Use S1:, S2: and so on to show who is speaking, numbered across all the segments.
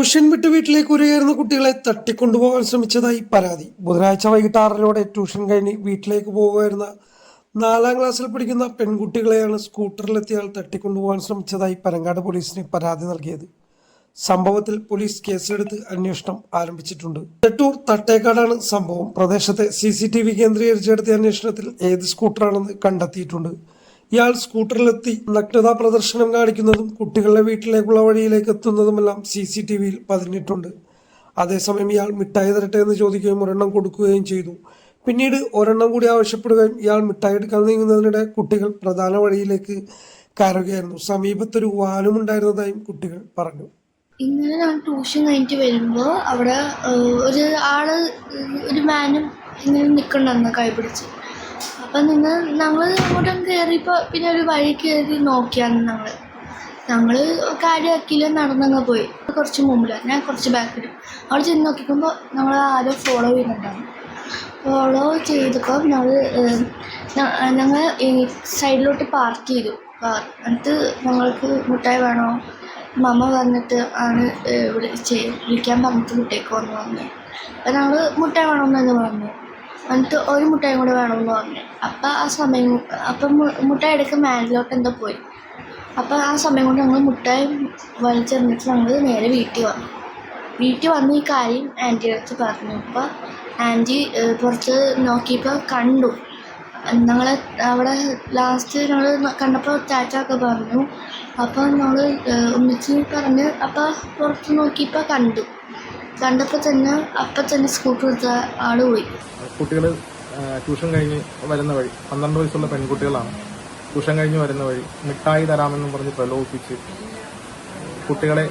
S1: Tuition വിട്ട് വീട്ടിലേക്ക് ഉരകയറുന്ന കുട്ടികളെ തട്ടിക്കൊണ്ടുപോകാൻ ശ്രമിച്ചതായി പരാതി. ബുധനാഴ്ച വൈകിട്ട് ആറരയോടെ ട്യൂഷൻ കഴിഞ്ഞ് വീട്ടിലേക്ക് പോകുമായിരുന്ന നാലാം ക്ലാസ്സിൽ പഠിക്കുന്ന പെൺകുട്ടികളെയാണ് സ്കൂട്ടറിലെത്തിയാൽ തട്ടിക്കൊണ്ടുപോകാൻ ശ്രമിച്ചതായി പനങ്ങാട് പോലീസിന് പരാതി നൽകിയത്. സംഭവത്തിൽ പോലീസ് കേസെടുത്ത് അന്വേഷണം ആരംഭിച്ചിട്ടുണ്ട്. തെട്ടൂർ തട്ടേക്കാടാണ് സംഭവം. പ്രദേശത്തെ സി സി ടി വി കേന്ദ്രീകരിച്ചെടുത്ത അന്വേഷണത്തിൽ ഏത് സ്കൂട്ടറാണെന്ന് കണ്ടെത്തിയിട്ടുണ്ട്. ഇയാൾ സ്കൂട്ടറിലെത്തി നഗ്നതാ പ്രദർശനം കാണിക്കുന്നതും കുട്ടികളുടെ വീട്ടിലേക്കുള്ള വഴിയിലേക്ക് എത്തുന്നതുമെല്ലാം സി സി ടി വിയിൽ പതിഞ്ഞിട്ടുണ്ട്. അതേസമയം ഇയാൾ മിഠായി തരട്ടെ എന്ന് ചോദിക്കുകയും ഒരെണ്ണം കൊടുക്കുകയും ചെയ്തു. പിന്നീട് ഒരെണ്ണം കൂടി ആവശ്യപ്പെടുകയും ഇയാൾ മിഠായി എടുക്കാൻ നീങ്ങുന്നതിനിടെ കുട്ടികൾ പ്രധാന വഴിയിലേക്ക് കയറുകയായിരുന്നു. സമീപത്തൊരു വാനും ഉണ്ടായിരുന്നതായും കുട്ടികൾ പറഞ്ഞു.
S2: ഇങ്ങനെ ഞാൻ ട്യൂഷൻ കഴിഞ്ഞിട്ട് വരുമ്പോൾ അവിടെ ഒരു ആൾ ഒരു മാനും ഇങ്ങനെ നിൽക്കണ്ടെന്ന് കൈ പിടിച്ച്. അപ്പം നിങ്ങൾ ഞങ്ങൾ അങ്ങോട്ടും കയറിയപ്പോൾ പിന്നെ ഒരു വഴി കയറി നോക്കിയാണ് ഞങ്ങൾ ഞങ്ങൾ കാര്യമാക്കിയില്ല നടന്നങ്ങ് പോയി. കുറച്ച് മുമ്പിലാണ് ഞാൻ കുറച്ച് ബാക്കിൽ അവിടെ ചെന്ന് നോക്കിക്കുമ്പോൾ ഞങ്ങൾ ആരോ ഫോളോ ചെയ്യുന്നുണ്ടാവും. ഫോളോ ചെയ്തപ്പോൾ ഞങ്ങൾ ഞങ്ങൾ സൈഡിലോട്ട് പാർക്ക് ചെയ്തു. എന്നിട്ട് ഞങ്ങൾക്ക് മുട്ടായി വേണോ? മമ്മ വന്നിട്ട് ആണ് വിളിച്ച് വിളിക്കാൻ പറഞ്ഞിട്ട് മുട്ടയ്ക്ക് വന്നു വന്നു. അപ്പം ഞങ്ങൾ മുട്ടായി വേണമെന്ന് പറഞ്ഞു. എന്നിട്ട് ഒരു മുട്ടായി കൂടെ വേണമെന്ന് പറഞ്ഞു. അപ്പം ആ സമയം അപ്പം മുട്ടായി എടുക്കാൻ മാനിലോട്ട് എന്തോ പോയി. അപ്പം ആ സമയം കൊണ്ട് ഞങ്ങൾ മുട്ടായി വലിച്ചെറിഞ്ഞിട്ട് ഞങ്ങൾ നേരെ വീട്ടിൽ വന്നു. വീട്ടിൽ വന്ന് ഈ കാര്യം ആന്റിയുടെ അടുത്ത് പറഞ്ഞു. അപ്പോൾ ആന്റി പുറത്ത് നോക്കിയപ്പോൾ കണ്ടു. ഞങ്ങൾ അവിടെ ലാസ്റ്റ് ഞങ്ങൾ കണ്ടപ്പോൾ ചാച്ചൊക്കെ പറഞ്ഞു. അപ്പോൾ ഞങ്ങൾ ഒന്നിച്ച് പറഞ്ഞ് അപ്പോൾ പുറത്ത് നോക്കിയപ്പോൾ കണ്ടു. കണ്ടപ്പോൾ തന്നെ അപ്പം തന്നെ സ്കൂട്ടർ എടുത്ത ആൾ പോയി.
S3: കുട്ടികൾ ട്യൂഷൻ കഴിഞ്ഞ് വരുന്ന വഴി പന്ത്രണ്ട് വയസ്സുള്ള പെൺകുട്ടികളാണ്. ട്യൂഷൻ കഴിഞ്ഞ് വരുന്ന വഴി മിഠായി തരാമെന്നും പറഞ്ഞ് പ്രലോഭിപ്പിച്ച് കുട്ടികളെ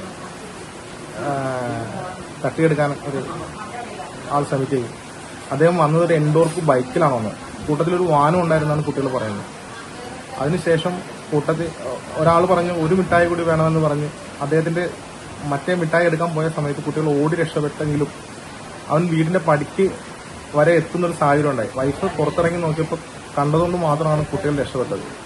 S3: തട്ടിയെടുക്കാൻ ഒരു ആൾ ശ്രമിക്കുകയും. അദ്ദേഹം വന്നത് ഒരു എൻഡോർക്ക് ബൈക്കിലാണ് വന്നത് കൂട്ടത്തിലൊരു വാനം ഉണ്ടായിരുന്നാണ് കുട്ടികൾ പറയുന്നത്. അതിനുശേഷം കൂട്ടത്തിൽ ഒരാൾ പറഞ്ഞു ഒരു മിഠായി കൂടി വേണമെന്ന് പറഞ്ഞ് അദ്ദേഹത്തിന്റെ മറ്റേ മിഠായി എടുക്കാൻ പോയ സമയത്ത് കുട്ടികൾ ഓടി രക്ഷപ്പെട്ടെങ്കിലും അവൻ വീടിന്റെ പടിക്ക് വരെ എത്തുന്ന ഒരു സാഹചര്യം ഉണ്ടായി. വൈഫ് പുറത്തിറങ്ങി നോക്കിയപ്പോൾ കണ്ടതുകൊണ്ട് മാത്രമാണ് കുട്ടികൾ രക്ഷപ്പെട്ടത്.